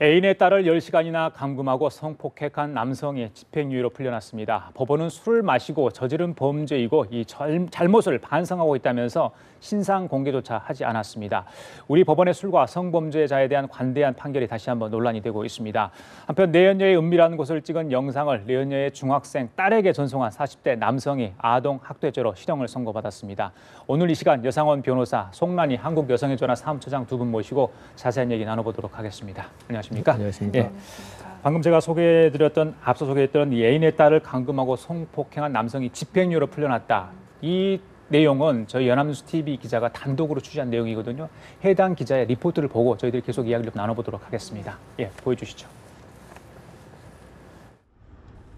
애인의 딸을 10시간이나 감금하고 성폭행한 남성이 집행유예로 풀려났습니다. 법원은 술을 마시고 저지른 범죄이고 이 잘못을 반성하고 있다면서 신상 공개조차 하지 않았습니다. 우리 법원의 술과 성범죄자에 대한 관대한 판결이 다시 한번 논란이 되고 있습니다. 한편 내연녀의 은밀한 곳을 찍은 영상을 내연녀의 중학생 딸에게 전송한 40대 남성이 아동 학대죄로 실형을 선고받았습니다. 오늘 이 시간 여상원 변호사, 송란이 한국여성의 전화 사무처장 두 분 모시고 자세한 얘기 나눠보도록 하겠습니다. 안녕하십니까? 안녕하십니까? 예. 방금 제가 소개해드렸던 앞서 소개했던 이 애인의 딸을 감금하고 성폭행한 남성이 집행유예로 풀려났다. 이 내용은 저희 연합뉴스 TV 기자가 단독으로 취재한 내용이거든요. 해당 기자의 리포트를 보고 저희들이 계속 이야기를 나눠보도록 하겠습니다. 예, 보여주시죠.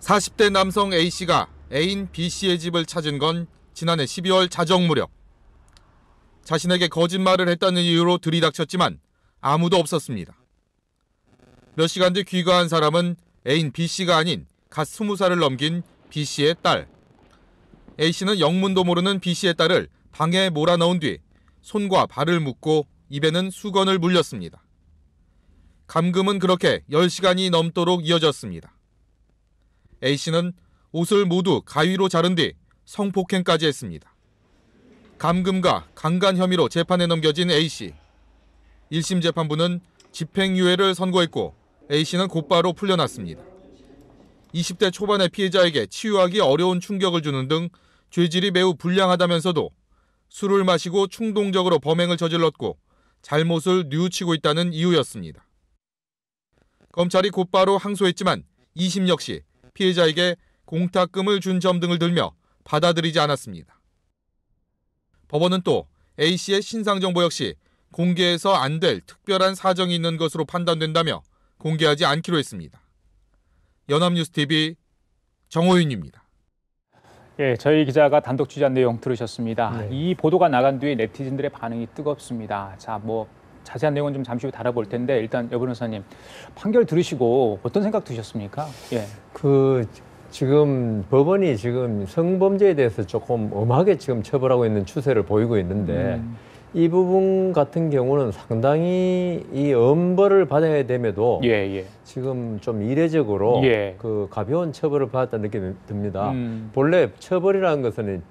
40대 남성 A씨가 애인 B씨의 집을 찾은 건 지난해 12월 자정 무렵. 자신에게 거짓말을 했다는 이유로 들이닥쳤지만 아무도 없었습니다. 몇 시간 뒤 귀가한 사람은 애인 B씨가 아닌 갓 20살을 넘긴 B씨의 딸. A씨는 영문도 모르는 B씨의 딸을 방에 몰아넣은 뒤 손과 발을 묶고 입에는 수건을 물렸습니다. 감금은 그렇게 10시간이 넘도록 이어졌습니다. A씨는 옷을 모두 가위로 자른 뒤 성폭행까지 했습니다. 감금과 강간 혐의로 재판에 넘겨진 A씨. 1심 재판부는 집행유예를 선고했고 A씨는 곧바로 풀려났습니다. 20대 초반의 피해자에게 치유하기 어려운 충격을 주는 등 죄질이 매우 불량하다면서도 술을 마시고 충동적으로 범행을 저질렀고 잘못을 뉘우치고 있다는 이유였습니다. 검찰이 곧바로 항소했지만 2심 역시 피해자에게 공탁금을 준 점 등을 들며 받아들이지 않았습니다. 법원은 또 A씨의 신상정보 역시 공개해서 안 될 특별한 사정이 있는 것으로 판단된다며 공개하지 않기로 했습니다. 연합뉴스TV 정호윤입니다. 예, 저희 기자가 단독 취재한 내용 들으셨습니다. 네. 이 보도가 나간 뒤에 네티즌들의 반응이 뜨겁습니다. 자, 뭐 자세한 내용은 좀 잠시 후 다뤄볼 텐데 일단 여 변호사님 판결 들으시고 어떤 생각 드셨습니까? 예. 그 지금 법원이 지금 성범죄에 대해서 조금 엄하게 지금 처벌하고 있는 추세를 보이고 있는데 음. 이 부분 같은 경우는 상당히 이 엄벌을 받아야 됨에도 예, 예. 지금 좀 이례적으로 예. 그 가벼운 처벌을 받았다는 느낌이 듭니다. 음. 본래 처벌이라는 것은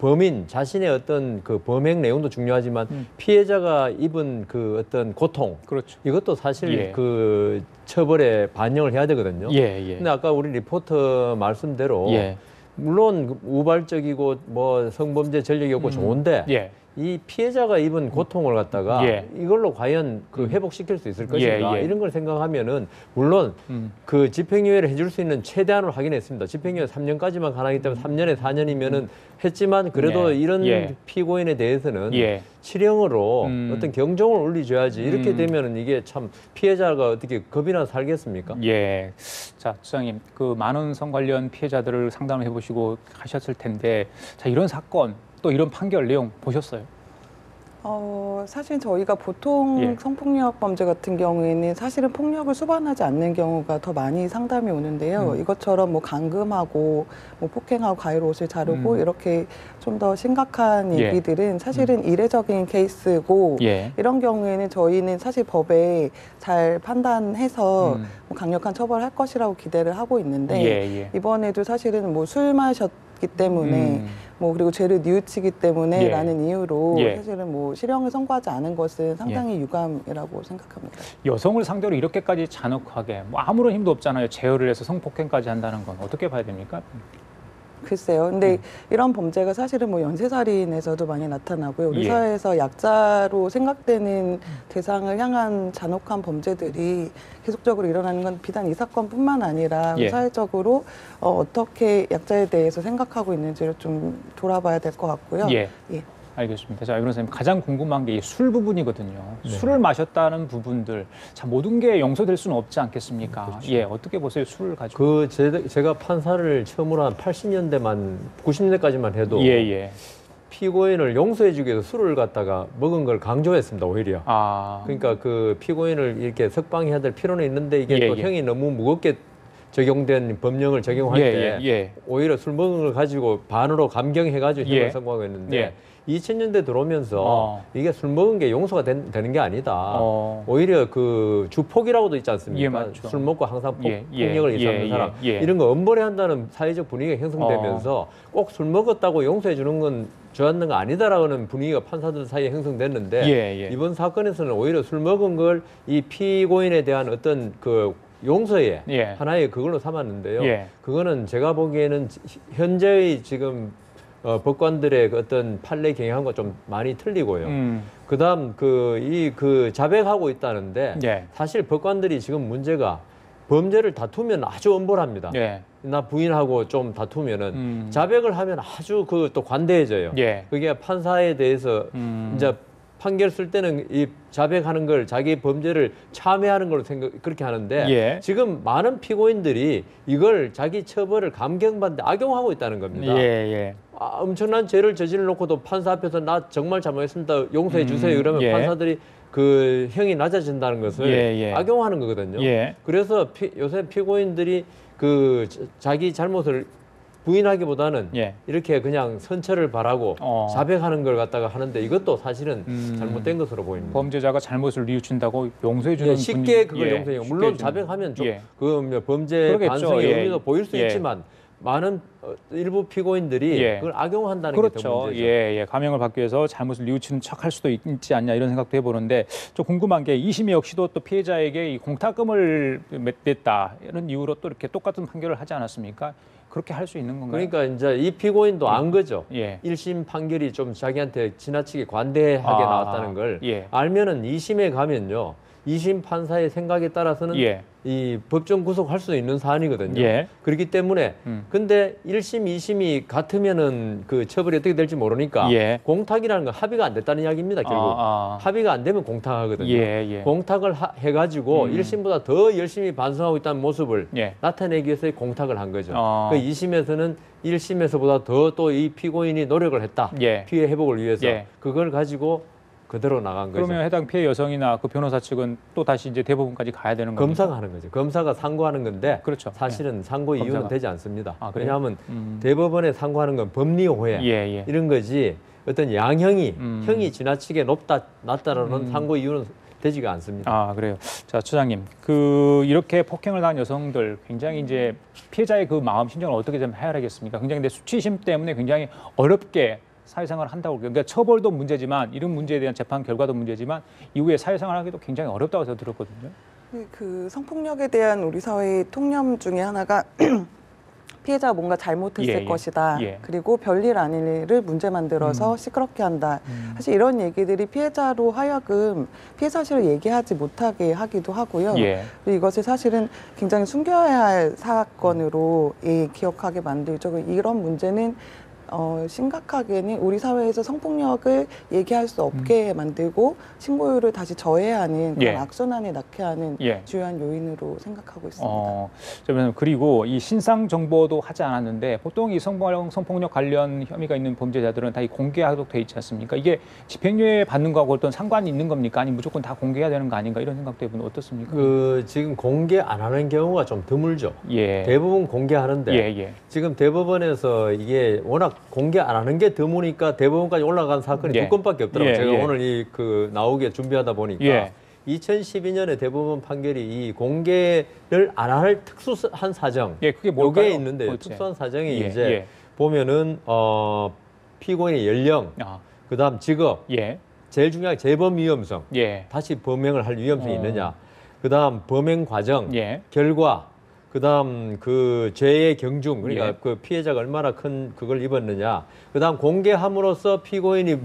범인 자신의 어떤 그 범행 내용도 중요하지만 음. 피해자가 입은 그 어떤 고통 그렇죠. 이것도 사실 예. 그 처벌에 반영을 해야 되거든요. 예, 예. 근데 아까 우리 리포터 말씀대로 예. 물론 그 우발적이고 뭐 성범죄 전력이 없고 음. 좋은데 예. 이 피해자가 입은 고통을 갖다가 예. 이걸로 과연 그 회복시킬 수 있을 것인가 예, 예. 이런 걸 생각하면은 물론 음. 그 집행유예를 해줄 수 있는 최대한으로 하긴 했습니다. 집행유예 3년까지만 가능하기 때문에 3년에 4년이면은 했지만 그래도 네. 이런 예. 피고인에 대해서는 예. 실형으로 음. 어떤 경종을 울려줘야지 이렇게 음. 되면은 이게 참 피해자가 어떻게 겁이나 살겠습니까? 예. 자, 수장님, 그 만원성 관련 피해자들을 상담을 해보시고 하셨을 텐데, 자, 이런 사건, 또 이런 판결 내용 보셨어요? 어, 사실 저희가 보통 예. 성폭력 범죄 같은 경우에는 사실은 폭력을 수반하지 않는 경우가 더 많이 상담이 오는데요. 음. 이것처럼 뭐 감금하고 뭐 폭행하고 가위로 옷을 자르고 음. 이렇게 좀 더 심각한 예. 얘기들은 사실은 이례적인 케이스고 예. 이런 경우에는 저희는 사실 법에 잘 판단해서 음. 뭐 강력한 처벌할 것이라고 기대를 하고 있는데 예, 예. 이번에도 사실은 뭐 술 마셨기 때문에 음. 뭐 그리고 죄를 뉘우치기 때문에 예. 라는 이유로 예. 사실은 뭐 실형을 선고하지 않은 것은 상당히 유감이라고 생각합니다. 여성을 상대로 이렇게까지 잔혹하게 뭐 아무런 힘도 없잖아요. 제어를 해서 성폭행까지 한다는 건 어떻게 봐야 됩니까? 글쎄요. 근데 이런 범죄가 사실은 뭐 연쇄살인에서도 많이 나타나고요. 우리 예. 사회에서 약자로 생각되는 대상을 향한 잔혹한 범죄들이 계속적으로 일어나는 건 비단 이 사건뿐만 아니라 예. 사회적으로 어, 어떻게 약자에 대해서 생각하고 있는지를 좀 돌아봐야 될 것 같고요. 예. 예. 알겠습니다. 자, 변호사님 가장 궁금한 게 이 술 부분이거든요. 네. 술을 마셨다는 부분들, 자 모든 게 용서될 수는 없지 않겠습니까? 그렇죠. 예, 어떻게 보세요? 술을 가지고? 그 제, 제가 판사를 처음으로 한 80년대만 90년대까지만 해도 예, 예. 피고인을 용서해주기 위해서 술을 갖다가 먹은 걸 강조했습니다 오히려. 아, 그러니까 그 피고인을 이렇게 석방해야 될 필요는 있는데 이게 예, 또 예. 형이 너무 무겁게 적용된 법령을 적용할 예, 때 예, 예. 오히려 술 먹은 걸 가지고 반으로 감경해가지고 형을 예. 선고하고 있는데 예. 2000년대 들어오면서 어. 이게 술 먹은 게 용서가 된- 되는 게 아니다. 어. 오히려 그 주폭이라고도 있지 않습니까? 예. 술 먹고 항상 폭, 예, 예, 폭력을 일삼는 예, 사람 예, 예. 이런 거 엄벌해한다는 사회적 분위기가 형성되면서 꼭술 먹었다고 용서해 주는 건 좋았는 거 아니다라는 분위기가 판사들 사이에 형성됐는데 예, 예. 이번 사건에서는 오히려 술 먹은 걸 이 피고인에 대한 어떤 그 용서에 예. 하나의 그걸로 삼았는데요. 예. 그거는 제가 보기에는 지- 현재의 지금 어, 법관들의 그 어떤 판례 경향과 좀 많이 틀리고요. 음. 그다음 그이그 자백하고 있다는데 예. 사실 법관들이 지금 문제가 범죄를 다투면 아주 엄벌합니다. 예. 나 부인하고 좀 다투면은 음. 자백을 하면 아주 그 또 관대해져요. 예. 그게 판사에 대해서 음. 이제 판결 쓸 때는 이 자백하는 걸 자기 범죄를 참여하는 걸로 생각 그렇게 하는데 예. 지금 많은 피고인들이 이걸 자기 처벌을 감경받는데 악용하고 있다는 겁니다. 예, 예. 아, 엄청난 죄를 저질러 놓고도 판사 앞에서 나 정말 잘못했습니다. 용서해 주세요. 음, 이러면 예. 판사들이 그 형이 낮아진다는 것을 예, 예. 악용하는 거거든요. 예. 그래서 피- 요새 피고인들이 그 자- 자기 잘못을 부인하기보다는 예. 이렇게 그냥 선처를 바라고 어. 자백하는 걸 갖다가 하는데 이것도 사실은 음. 잘못된 것으로 보입니다. 범죄자가 잘못을 뉘우친다고 용서해 주는 예, 쉽게 그걸 예, 용서해요. 물론 자백하면 좀 예. 그뭐 범죄 그러겠죠. 반성의 예. 의미가 보일 수 예. 있지만 많은 어, 일부 피고인들이 예. 그걸 악용한다는 게더 그렇죠. 문제죠. 예, 예. 감형을 받기 위해서 잘못을 뉘우치는 척할 수도 있- 있지 않냐 이런 생각도 해보는데 좀 궁금한 게 2심이 역시도 또 피해자에게 이 공탁금을 냈다 이런 이유로 또 이렇게 똑같은 판결을 하지 않았습니까? 그렇게 할 수 있는 건가요? 그러니까 이제 이 피고인도 안 거죠. 예. 일 1심 판결이 좀 자기한테 지나치게 관대하게 아, 나왔다는 걸 예. 알면은 2심에 가면요. 2심 판사의 생각에 따라서는 예. 이 법정 구속할 수 있는 사안이거든요. 예. 그렇기 때문에 음. 근데 1심, 2심이 같으면은 그 처벌이 어떻게 될지 모르니까 예. 공탁이라는 건 합의가 안 됐다는 이야기입니다. 결국 아, 아. 합의가 안 되면 공탁하거든요. 예, 예. 공탁을 하- 해가지고 음. 일 1심보다 더 열심히 반성하고 있다는 모습을 예. 나타내기 위해서 공탁을 한 거죠. 어. 그 2심에서는 1심에서보다 더 또 이 피고인이 노력을 했다. 예. 피해 회복을 위해서 예. 그걸 가지고 그대로 나간 거죠. 그러면 해당 피해 여성이나 그 변호사 측은 또 다시 이제 대법원까지 가야 되는 겁니까? 검사가 하는 거죠. 검사가 상고하는 건데 그렇죠. 사실은 상고 이유는 검사가. 되지 않습니다. 아, 그래요? 왜냐하면 음. 대법원에 상고하는 건 법리 오해 예, 예. 이런 거지 어떤 양형이 음. 형이 지나치게 높다 낮다라는 음. 상고 이유는 되지가 않습니다. 아 그래요. 자 처장님, 그 이렇게 폭행을 당한 여성들 굉장히 이제 피해자의 그 마음 심정을 어떻게 좀 헤아리겠습니까? 굉장히 근데 수치심 때문에 굉장히 어렵게 사회생활을 한다고 그러니까 처벌도 문제지만 이런 문제에 대한 재판 결과도 문제지만 이후에 사회생활 하기도 굉장히 어렵다고 제가 들었거든요. 그 성폭력에 대한 우리 사회의 통념 중에 하나가 피해자가 뭔가 잘못했을 예, 예. 것이다. 예. 그리고 별일 아닐 일을 문제 만들어서 시끄럽게 한다. 음. 사실 이런 얘기들이 피해자로 하여금 피해 사실을 얘기하지 못하게 하기도 하고요. 예. 그리고 이것을 사실은 굉장히 숨겨야 할 사건으로 예, 기억하게 만들죠. 이런 문제는 어, 심각하게는 우리 사회에서 성폭력을 얘기할 수 없게 만들고 신고율을 다시 저해야 하는 그런 예. 악순환에 낳게 하는 예. 주요한 요인으로 생각하고 있습니다. 어, 그러면 그리고 이 신상 정보도 하지 않았는데 보통 이 성폭력, 성폭력 관련 혐의가 있는 범죄자들은 다 이 공개하도록 돼 있지 않습니까? 이게 집행유예 받는 거하고 어떤 상관이 있는 겁니까? 아니면 무조건 다 공개해야 되는 거 아닌가 이런 생각도 해보면 어떻습니까? 그 지금 공개 안 하는 경우가 좀 드물죠. 예. 대부분 공개하는데 예, 예. 지금 대법원에서 이게 워낙 공개 안 하는 게 드무니까 대법원까지 올라간 사건이 예. 두 건밖에 없더라고요. 예, 제가 예. 오늘 이 그 나오게 준비하다 보니까 예. 2012년에 대법원 판결이 이 공개를 안 할 특수한 사정 예, 그게 뭘까요? 요게 있는데 요? 특수한 사정이 예, 이제 예. 보면은 어 피고인의 연령, 아, 그다음 직업, 예. 제일 중요한 재범 위험성, 예. 다시 범행을 할 위험성이 어. 있느냐, 그다음 범행 과정, 예. 결과, 그다음 그 죄의 경중, 그러니까 예. 그 피해자가 얼마나 큰 그걸 입었느냐, 그다음 공개함으로써 피고인이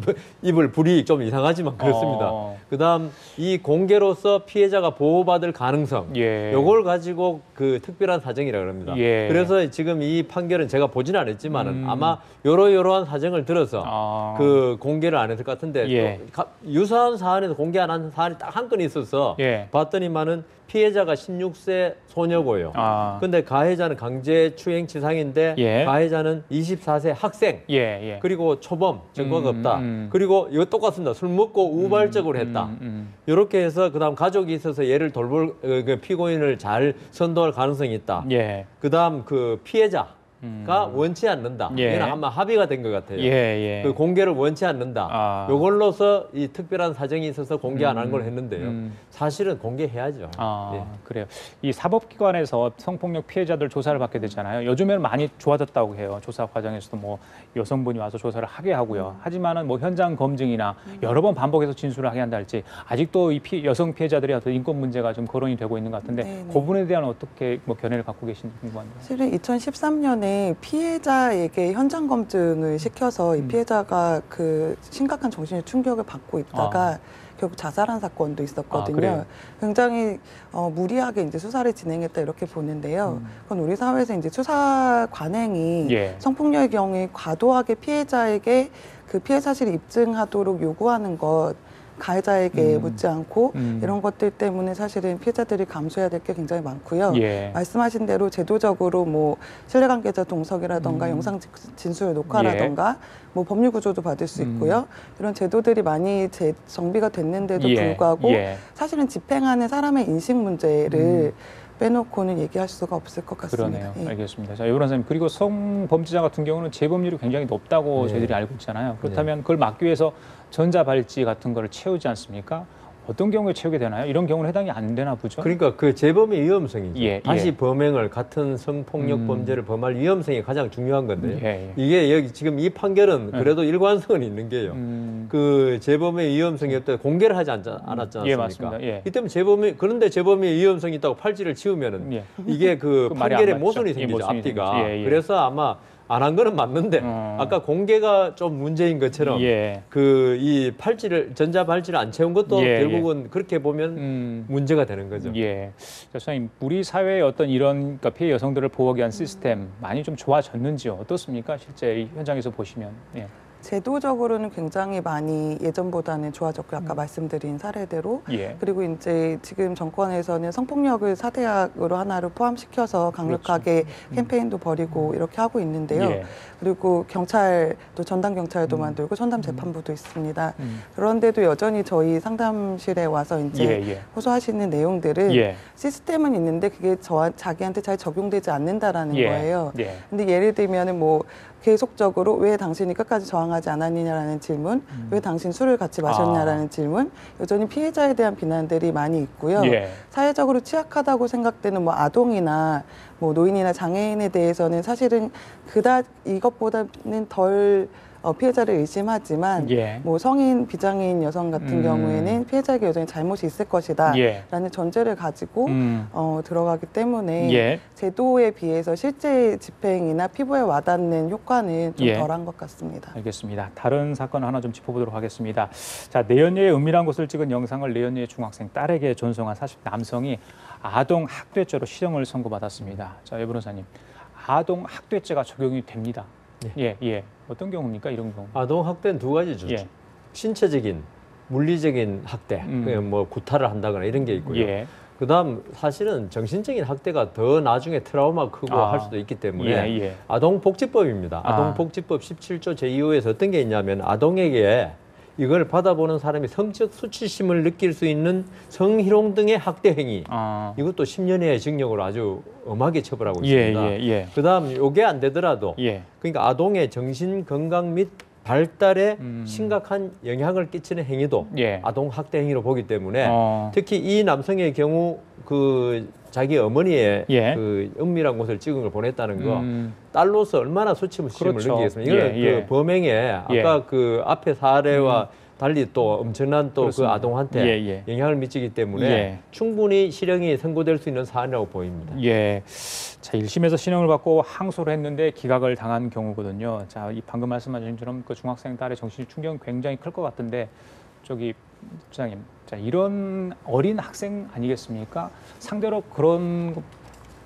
입을 불이익 좀 이상하지만 그렇습니다. 어. 그다음 이 공개로서 피해자가 보호받을 가능성, 예. 요걸 가지고 그 특별한 사정이라 그럽니다. 예. 그래서 지금 이 판결은 제가 보지는 않았지만은 음. 아마 요러요러한 사정을 들어서 아. 그 공개를 안 했을 것 같은데 예. 또 가- 유사한 사안에서 공개 안 한 사안이 딱 한건 있어서 예. 봤더니만은 피해자가 16세 소녀고요. 아. 근데 가해자는 강제추행치상인데 예. 가해자는 24세 학생. 예, 예. 그리고 초범 증거가 음, 없다. 음. 그리고 이거 똑같습니다. 술 먹고 우발적으로 했다. 음, 음. 이렇게 해서 그다음 가족이 있어서 얘를 돌볼 어, 그 피고인을 잘 선도할 가능성이 있다. 예. 그다음 그 피해자 음. 원치 않는다. 예. 이건 아마 합의가 된 것 같아요. 예, 예. 그 공개를 원치 않는다. 아. 요걸로서 이 특별한 사정이 있어서 공개 안 한 걸 했는데요. 음. 사실은 공개해야죠. 아, 예. 그래요. 이 사법기관에서 성폭력 피해자들 조사를 받게 되잖아요. 요즘에는 많이 좋아졌다고 해요. 조사 과정에서도 뭐 여성분이 와서 조사를 하게 하고요. 음. 하지만은 뭐 현장 검증이나 여러 번 반복해서 진술을 하게 한다 할지 아직도 이 피, 여성 피해자들의 어떤 인권 문제가 좀 거론이 되고 있는 것 같은데 네, 네. 그 부분에 대한 어떻게 뭐 견해를 갖고 계신지 궁금한데요. 실은 2013년에 피해자에게 현장 검증을 시켜서 이 음. 피해자가 그 심각한 정신적 충격을 받고 있다가 결국 자살한 사건도 아, 있었거든요. 그래요? 굉장히 어, 무리하게 이제 수사를 진행했다 이렇게 보는데요. 음. 그건 우리 사회에서 이제 수사 관행이 예. 성폭력의 경우에 과도하게 피해자에게 그 피해 사실을 입증하도록 요구하는 것 가해자에게 음. 묻지 않고 음. 이런 것들 때문에 사실은 피해자들이 감수해야 될 게 굉장히 많고요. 예. 말씀하신 대로 제도적으로 뭐 신뢰관계자 동석이라던가 음. 영상 직- 진술 녹화라던가 뭐 법률 구조도 받을 수 음. 있고요. 이런 제도들이 많이 재, 정비가 됐는데도 예, 불구하고 예. 사실은 집행하는 사람의 인식 문제를 빼놓고는 얘기할 수가 없을 것 같습니다. 음. 그러네요. 예. 알겠습니다. 자, 요런 선생님 그리고 성범죄자 같은 경우는 재범률이 굉장히 높다고 네. 저희들이 알고 있잖아요. 그렇다면 그걸 막기 위해서 전자발찌 같은 거를 채우지 않습니까? 어떤 경우에 채우게 되나요? 이런 경우는 해당이 안 되나 보죠. 그러니까 그 재범의 위험성이죠. 예, 다시 예. 범행을 같은 성폭력 음. 범죄를 범할 위험성이 가장 중요한 건데요. 예, 예. 이게 여기 지금 이 판결은 네. 그래도 일관성은 있는 게요. 음, 그 재범의 위험성이 없다 공개를 하지 않지, 않았지 예, 않습니까? 예. 이 때문에 재범이 그런데 재범의 위험성이 있다고 팔찌를 치우면은 예. 이게 그 그 판결에. 모순이 예, 생기죠 모순이 앞뒤가. 예, 예. 그래서 아마 안 한 거는 맞는데 어. 아까 공개가 좀 문제인 것처럼 예. 그 이 팔찌를 전자 팔찌를 안 채운 것도 예, 결국은 그렇게 보면 음, 문제가 되는 거죠. 예. 자, 선생님, 우리 사회의 어떤 이런 그러니까 피해 여성들을 보호하기 위한 시스템 많이 좀 좋아졌는지요? 어떻습니까? 실제 이 현장에서 보시면. 예. 제도적으로는 굉장히 많이 예전보다는 좋아졌고 아까 말씀드린 사례대로 예. 그리고 이제 지금 정권에서는 성폭력을 사대약으로 하나로 포함시켜서 강력하게 캠페인도 벌이고 이렇게 하고 있는데요. 그렇죠. 예. 그리고 경찰도 전담 경찰도 음. 만들고 전담 재판부도 있습니다. 음. 그런데도 여전히 저희 상담실에 와서 이제 예, 예. 호소하시는 내용들은 예. 시스템은 있는데 그게 저 자기한테 잘 적용되지 않는다라는 예. 거예요. 예. 근데 예를 들면은 뭐 계속적으로 왜 당신이 끝까지 저항하지 않았느냐라는 질문, 왜 당신 술을 같이 마셨냐라는 음. 아. 질문, 여전히 피해자에 대한 비난들이 많이 있고요. 예. 사회적으로 취약하다고 생각되는 뭐 아동이나 뭐 노인이나 장애인에 대해서는 사실은 그다 이것보다는 덜 어, 피해자를 의심하지만 예. 뭐 성인 비장애인 여성 같은 음. 경우에는 피해자에게 여전히 잘못이 있을 것이다라는 예. 전제를 가지고 음. 어, 들어가기 때문에 예. 제도에 비해서 실제 집행이나 피부에 와닿는 효과는 좀 예. 덜한 것 같습니다. 알겠습니다. 다른 사건 하나 좀 짚어보도록 하겠습니다. 자, 내연녀의 은밀한 곳을 찍은 영상을 내연녀의 중학생 딸에게 전송한 40대 남성이 아동 학대죄로 실형을 선고받았습니다. 자, 예 변호사님, 아동 학대죄가 적용이 됩니다. 예, 예. 어떤 경우입니까? 이런 경우. 아동 학대는 두 가지죠. 예. 신체적인 물리적인 학대, 음. 그냥 뭐 구타를 한다거나 이런 게 있고요. 예. 그다음 사실은 정신적인 학대가 더 나중에 트라우마 크고 아. 할 수도 있기 때문에 예, 예. 아동복지법입니다. 아. 아동복지법 17조 제2호에서 어떤 게 있냐면 아동에게 이걸 받아보는 사람이 성적 수치심을 느낄 수 있는 성희롱 등의 학대 행위 아. 이것도 10년의 징역으로 아주 엄하게 처벌하고 예, 있습니다. 예, 예. 그다음 요게 안 되더라도 예. 그러니까 아동의 정신 건강 및 발달에 음. 심각한 영향을 끼치는 행위도 예. 아동 학대 행위로 보기 때문에 어. 특히 이 남성의 경우 그 자기 어머니의 예. 그 은밀한 곳을 찍은 걸 보냈다는 거 음. 딸로서 얼마나 수치심을 그렇죠. 느끼겠습니까? 이거는 예, 예. 그 범행에 예. 아까 그 앞에 사례와 달리 또 엄청난 또 그. 아동한테 예, 예. 영향을 미치기 때문에 예. 충분히 실형이 선고될 수 있는 사안이라고 보입니다. 예. 자, 1심에서 신형을 받고 항소를 했는데 기각을 당한 경우거든요. 자, 이 방금 말씀하신 것처럼 그 중학생 딸의 정신 충격이 굉장히 클 것 같은데 저기 부장님, 자, 이런 어린 학생 아니겠습니까? 상대로 그런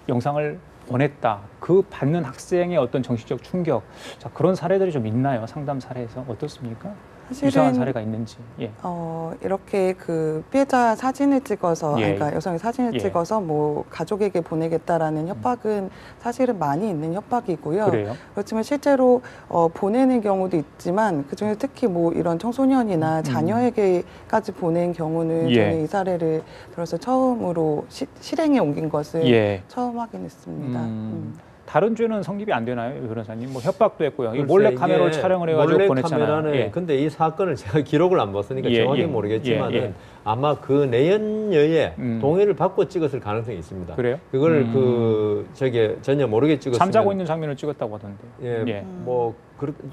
영상을 보냈다. 그 받는 학생의 어떤 정신적 충격. 자, 그런 사례들이 좀 있나요? 상담 사례에서 어떻습니까? 유사한 사실은 사례가 있는지. 예. 어, 이렇게 그 피해자 사진을 찍어서, 예. 그러니까 여성의 사진을 예. 찍어서 뭐 가족에게 보내겠다라는 협박은 사실은 많이 있는 협박이고요. 그래요? 그렇지만 실제로 어, 보내는 경우도 있지만 그 중에 특히 뭐 이런 청소년이나 자녀에게까지 보낸 경우는 음. 예. 저는 이 사례를 들어서 처음으로 시, 실행에 옮긴 것을 예. 처음 확인했습니다. 음. 음. 다른 죄는 성립이 안 되나요, 이 변호사님? 뭐 협박도 했고요. 몰래 카메라로 촬영을 해가지고 몰래 보냈잖아요. 카메라는 예. 근데 이 사건을 제가 기록을 안 봤으니까 예, 정확히 예. 모르겠지만은 예, 예. 아마 그 내연녀의 음. 동의를 받고 찍었을 가능성이 있습니다. 그래요? 그걸 음. 그 저기 전혀 모르게 찍었으면 잠자고 있는 장면을 찍었다고 하던데. 예, 예. 뭐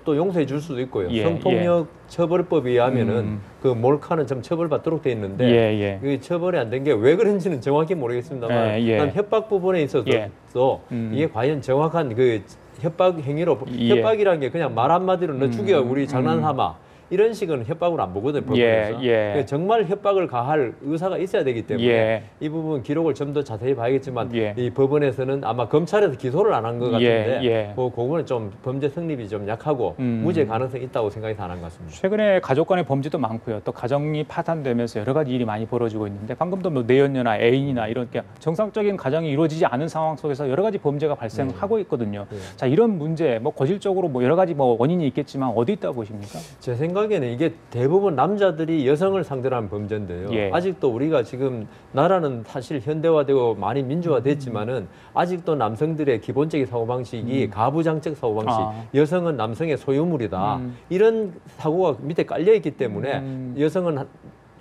또 용서해 줄 수도 있고요. 예, 성폭력 처벌법에 의하면은 음. 그 몰카는 좀 처벌받도록 돼 있는데 예, 예. 그 처벌이 안 된 게 왜 그런지는 정확히 모르겠습니다만 예, 예. 난 협박 부분에 있어서 예. 또 음. 이게 과연 정확한 그 협박 행위로 예. 협박이라는 게 그냥 말 한마디로 너 음, 죽여 우리 음. 장난삼아 이런 식은 협박으로 안 보거든요. 예, 법원에서. 예. 그러니까 정말 협박을 가할 의사가 있어야 되기 때문에 예. 이 부분 기록을 좀 더 자세히 봐야겠지만 예. 이 법원에서는 아마 검찰에서 기소를 안 한것 예, 같은데 예. 그 그거는 좀 범죄 성립이 좀 약하고 음. 무죄 가능성이 있다고 생각해서 안한 것 같습니다. 최근에 가족 간의 범죄도 많고요. 또 가정이 파탄되면서 여러 가지 일이 많이 벌어지고 있는데 방금도 뭐 내연녀나 애인이나 이런 게 정상적인 가정이 이루어지지 않은 상황 속에서 여러 가지 범죄가 발생하고 있거든요. 네. 자 이런 문제 뭐 거실적으로 뭐 여러 가지 뭐 원인이 있겠지만 어디 있다고 보십니까? 제 생각 에는 이게 대부분 남자들이 여성을 상대로 한 범죄인데요. 예. 아직도 우리가 지금 나라는 사실 현대화되고 많이 민주화됐지만은 아직도 남성들의 기본적인 사고방식이 가부장적 사고방식, 음. 아. 여성은 남성의 소유물이다. 음. 이런 사고가 밑에 깔려 있기 때문에 음. 여성은 한-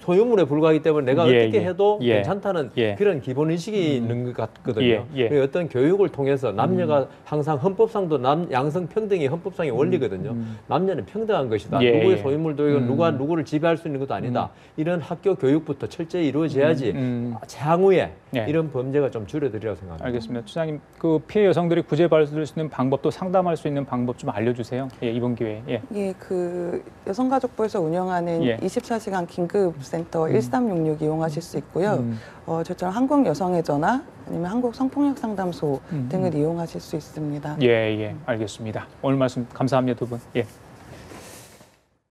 소유물에 불과하기 때문에 내가 예, 어떻게 예. 해도 예. 괜찮다는 예. 그런 기본 의식이 있는 것 같거든요. 예, 예. 그 어떤 교육을 통해서 남녀가 항상 헌법상도 남 양성 평등이 헌법상의 원리거든요. 남녀는 평등한 것이다. 음. 예, 누구의 예. 소유물도 이건 음. 누가 누구를 지배할 수 있는 것도 아니다. 이런 학교 교육부터 철저히 이루어져야지 음. 향후에 예. 이런 범죄가 좀 줄어들이라고 생각합니다. 알겠습니다. 추장님 그 피해 여성들이 구제 받을 수 있는 방법도 상담할 수 있는 방법 좀 알려주세요. 예, 이번 기회에. 예. 예, 그 여성가족부에서 운영하는 예. 24시간 긴급 센터 1366 이용하실 수 있고요. 음. 어, 저처럼 한국 여성의 전화 아니면 한국 성폭력 상담소 음. 등을 이용하실 수 있습니다. 예, 예, 알겠습니다. 오늘 말씀 감사합니다, 두 분. 예.